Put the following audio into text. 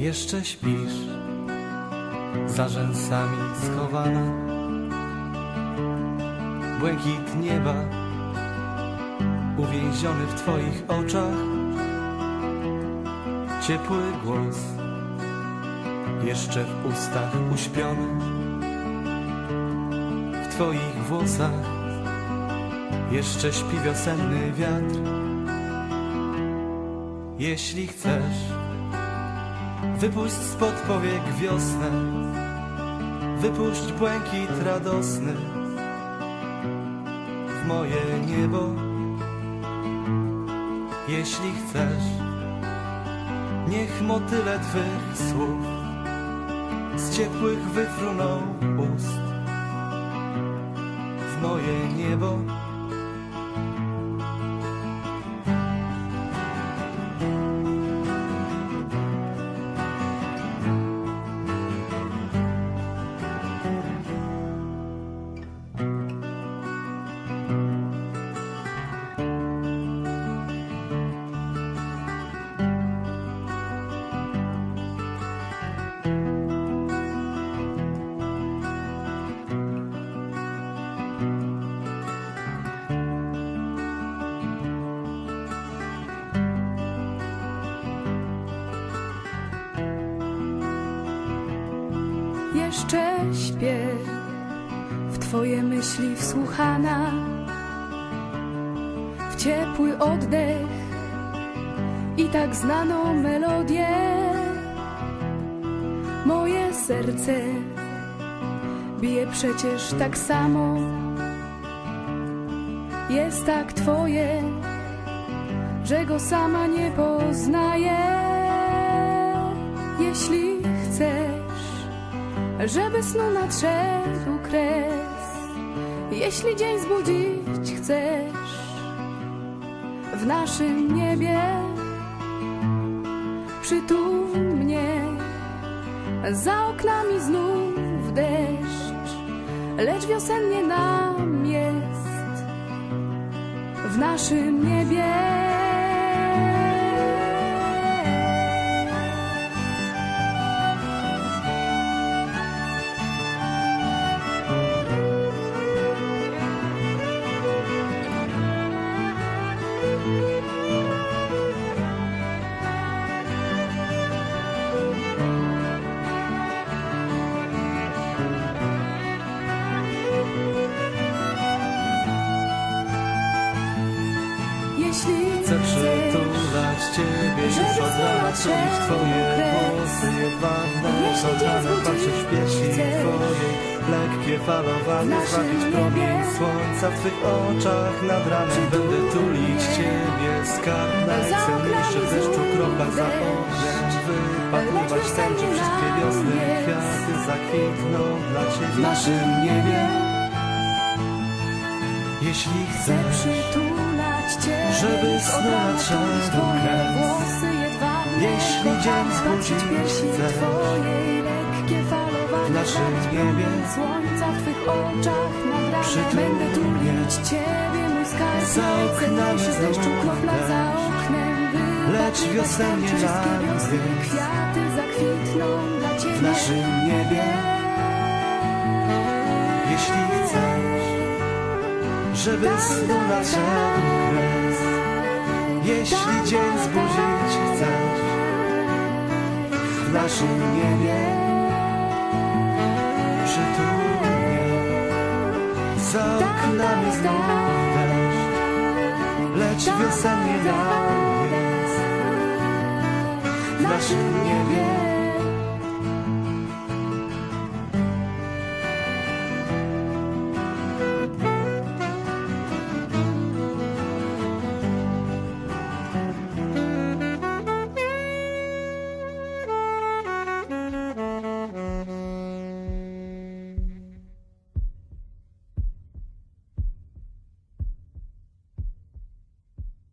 Jeszcze śpisz, za rzęsami schowana. Błękit nieba, uwięziony w Twoich oczach. Ciepły głos, jeszcze w ustach uśpiony. W Twoich włosach, jeszcze śpi wiosenny wiatr. Jeśli chcesz, wypuść spod powiek wiosnę, wypuść błękit radosny w moje niebo. Jeśli chcesz, niech motyle twych słów z ciepłych wyfruną ust w moje niebo. Jeszcze śpię w Twoje myśli wsłuchana, w ciepły oddech i tak znaną melodię. Moje serce bije przecież tak samo, jest tak Twoje, że go sama nie poznaję. Jeśli żeby snu nadszedł kres. Jeśli dzień zbudzić chcesz w naszym niebie, przytul mnie. Za oknami znów deszcz, lecz wiosennie nam jest w naszym niebie. Jeśli Chcę przytulać Ciebie już od rana, czuć Twoje włosy jedwabne Kochana, zbudzić patrzę w piersi. Twojej Lekkie falowanie, złapić promień słońca w Twych oczach Nad ranem będę tulić Ciebie Skarb najcenniejszy w deszczu kroplach za deszcz. Wypatrywać tęczy wszystkie wiosny. Kwiaty zakwitną dla Ciebie w naszym niebie Jeśli chcesz przytulać Żeby rana nadszedł kres. Jeśli dzień piersi chcesz. Twojej lekkie falowanie, W naszym złapić niebie. słońca w Twych oczach nad ranem. Będę mnie. tulić Ciebie, mój skarb Za oknami deszczu kropla za oknem. Lecz wiosennie nam wiosny kwiaty zakwitną dla Ciebie. w naszym niebie. Jeśli chcesz, żeby snu nadszedł kres, jeśli dzień zbudzić chcesz. W naszym niebie, przytul mnie. Za oknami znów deszcz, lecz wiosennie nam jest. W naszym niebie.